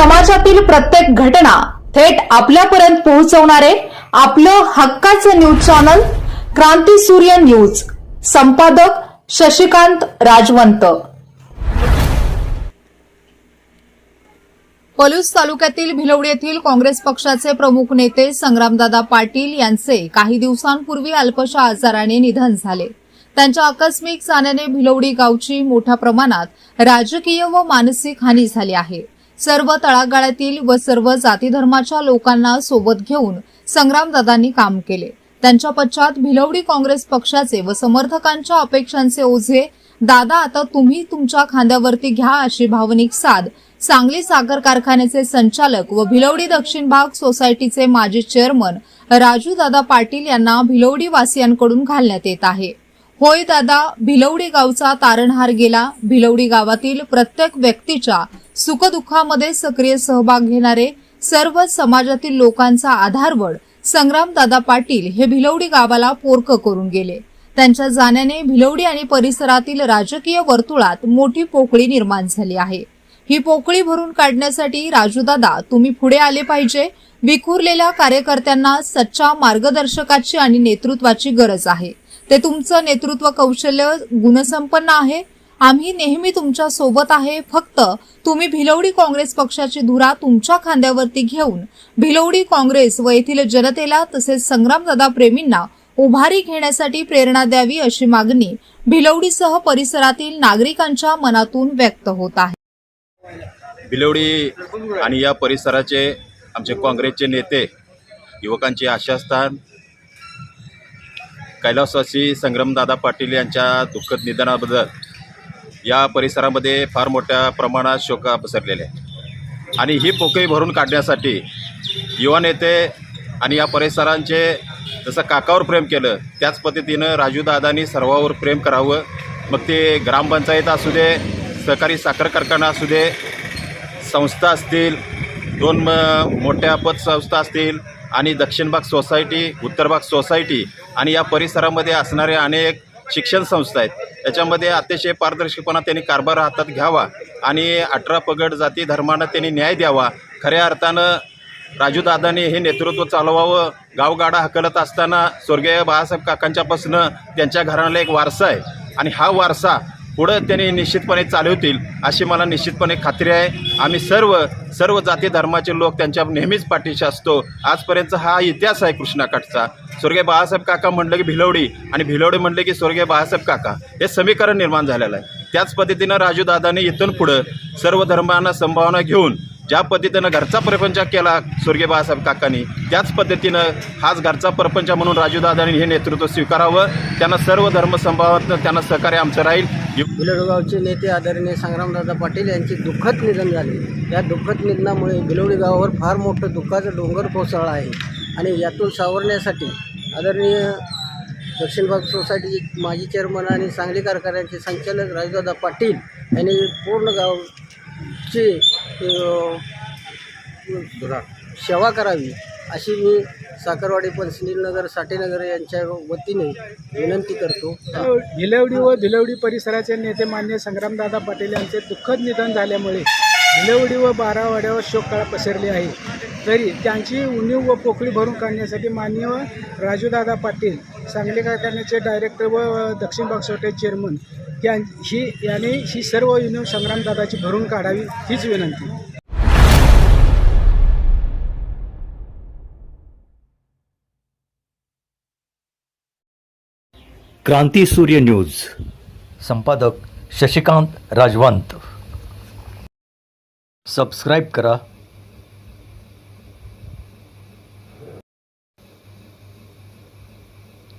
समाजातील प्रत्येक घटना थेट आपल्यापर्यंत पोहोचवणारे आपलं हक्काचं न्यूज चॅनल क्रांती सूर्य न्यूज. संपादक शशिकांत राजवंत. पलूस तालुक्यातील भिलवडी येथील काँग्रेस पक्षाचे प्रमुख नेते संग्रामदादा पाटील यांचे काही दिवसांपूर्वी अल्पशा आजाराने निधन झाले. त्यांच्या आकस्मिक जाण्याने भिलवडी गावची मोठ्या प्रमाणात राजकीय व मानसिक हानी झाली आहे. सर्व तळागाळ्यातील व सर्व जाती धर्माच्या लोकांना सोबत घेऊन संग्रामदादांनी काम केले. त्यांच्या पश्चात भिलवडी काँग्रेस पक्षाचे व समर्थकांच्या अपेक्षांचे ओझे दादा आता तुम्ही तुमच्या खांद्यावरती घ्या अशी भावनिक साध सांगली साखर कारखान्याचे संचालक व भिलवडी दक्षिण भाग सोसायटीचे माजी चेअरमन राजू दादा पाटील यांना भिलवडी वासियांकडून घालण्यात येत आहे. होय दादा भिलवडी गावचा तारणहार गेला. भिलवडी गावातील प्रत्येक व्यक्तीच्या सुखदुःखामध्ये सक्रिय सहभाग घेणारे सर्व समाजातील लोकांचा आधारवड संग्रामदादा पाटील हे भिलवडी गावाला पोरक करून गेले. त्यांच्या जाण्याने भिलवडी आणि परिसरातील राजकीय वर्तुळात मोठी पोकळी निर्माण झाली आहे. ही पोकळी भरून काढण्यासाठी राजूदादा तुम्ही पुढे आले पाहिजे. विखुरलेल्या कार्यकर्त्यांना सच्चा मार्गदर्शकाची आणि नेतृत्वाची गरज आहे. ते तुमचं नेतृत्व कौशल्य गुणसंपन्न आहे. आम्ही नेहमी तुमच्यासोबत आहे. फक्त तुम्ही भिलवडी काँग्रेस पक्षाची धुरा तुमच्या खांद्यावरती घेऊन भिलवडी काँग्रेस व येथील जनतेला तसेच संग्रामदादा प्रेमींना उभारी घेण्यासाठी प्रेरणा द्यावी अशी मागणी भिलवडीसह परिसरातील नागरिकांच्या मनातून व्यक्त होत आहे. भिलवडी आणि या परिसराचे आमचे काँग्रेसचे नेते युवकांचे आशास्थान कैलासवासी संग्रामदादा पाटील यांच्या दुःखद निधनाबद्दल या परिसरामध्ये फार मोठ्या प्रमाणात शोक पसरलेले आहे आणि ही पोकळी भरून काढण्यासाठी युवा नेते आणि या परिसरांचे जसं काकावर प्रेम केलं त्याच पद्धतीनं राजूदादांनी सर्वावर प्रेम करावं. मग ते ग्रामपंचायत असू दे सहकारी साखर कारखाना असू दे संस्था असतील दोन म- मोठ्या पतसंस्था असतील आणि दक्षिण भाग सोसायटी उत्तर भाग सोसायटी आणि या परिसरामध्ये असणारे अनेक शिक्षण संस्था आहेत. याच्यामध्ये अतिशय पारदर्शकपणा त्यांनी कारभार हातात घ्यावा आणि अठरा पगड जाती धर्मानं त्यांनी न्याय द्यावा. खऱ्या अर्थानं राजूदादांनी हे नेतृत्व चालवावं गावगाडा हकलत असताना स्वर्गीय बाळासाहेब काकांच्यापासनं त्यांच्या घराण्याला एक वारसा आहे. आणि हा वारसा पुढं त्यांनी निश्चितपणे चालवतील अशी मला निश्चितपणे खात्री आहे. आम्ही सर्व सर्व जाती धर्माचे लोक त्यांच्या नेहमीच पाठीशी असतो. आजपर्यंत हा इतिहास आहे कृष्णाकाठचा. स्वर्गीय बाळासाहेब काका म्हणलं की भिलवडी आणि भिलवडी म्हणलं की स्वर्गीय बाळासाहेब काका. हे समीकरण निर्माण झालेलं आहे. त्याच पद्धतीनं राजूदादांनी इथून पुढं सर्व धर्मांना संभावना घेऊन ज्या पद्धतीनं घरचा प्रपंच केला स्वर्गीय बाळासाहेब काकांनी त्याच पद्धतीनं हाच घरचा प्रपंच म्हणून राजूदादांनी हे नेतृत्व स्वीकारावं. त्यांना सर्व धर्म त्यांना सहकार्य आमचं राहील. भिलवडी नेते आदरणीय संग्रामदादा पाटील यांचे दुःखद निधन झाले. या दुःखद निधनामुळे भिलवडी गावावर फार मोठं दुःखाचं डोंगर कोसळला आहे. आणि यातून सावरण्यासाठी आदरणीय दक्षिण भाग सोसायटीचे माजी चेअरमन आणि सांगली कारखान्याचे संचालक राजूदादा पाटील यांनी पूर्ण गावची सेवा करावी अशी मी साखरवाडी पंचनीलनगर साठेनगर यांच्या वतीने विनंती करतो. भिलवडी व भिलवडी परिसराचे नेते मान्य संग्रामदादा पाटील यांचे दुःखद निधन झाल्यामुळे भिलवडी व बारावाड्यावर शोककळा पसरली आहे. तरी त्यांची उणीव व पोकळी भरून काढण्यासाठी मान्य राजूदादा पाटील सांगली कारखान्याचे डायरेक्टर व दक्षिण बागसोटे चेअरमन या ही याने ही सर्व उणीव संग्रामदादाची भरून काढावी हीच विनंती. क्रांती सूर्य न्यूज. संपादक शशिकांत राजवंत. सबस्क्राईब करा.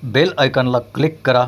बेल आयकॉनला क्लिक करा.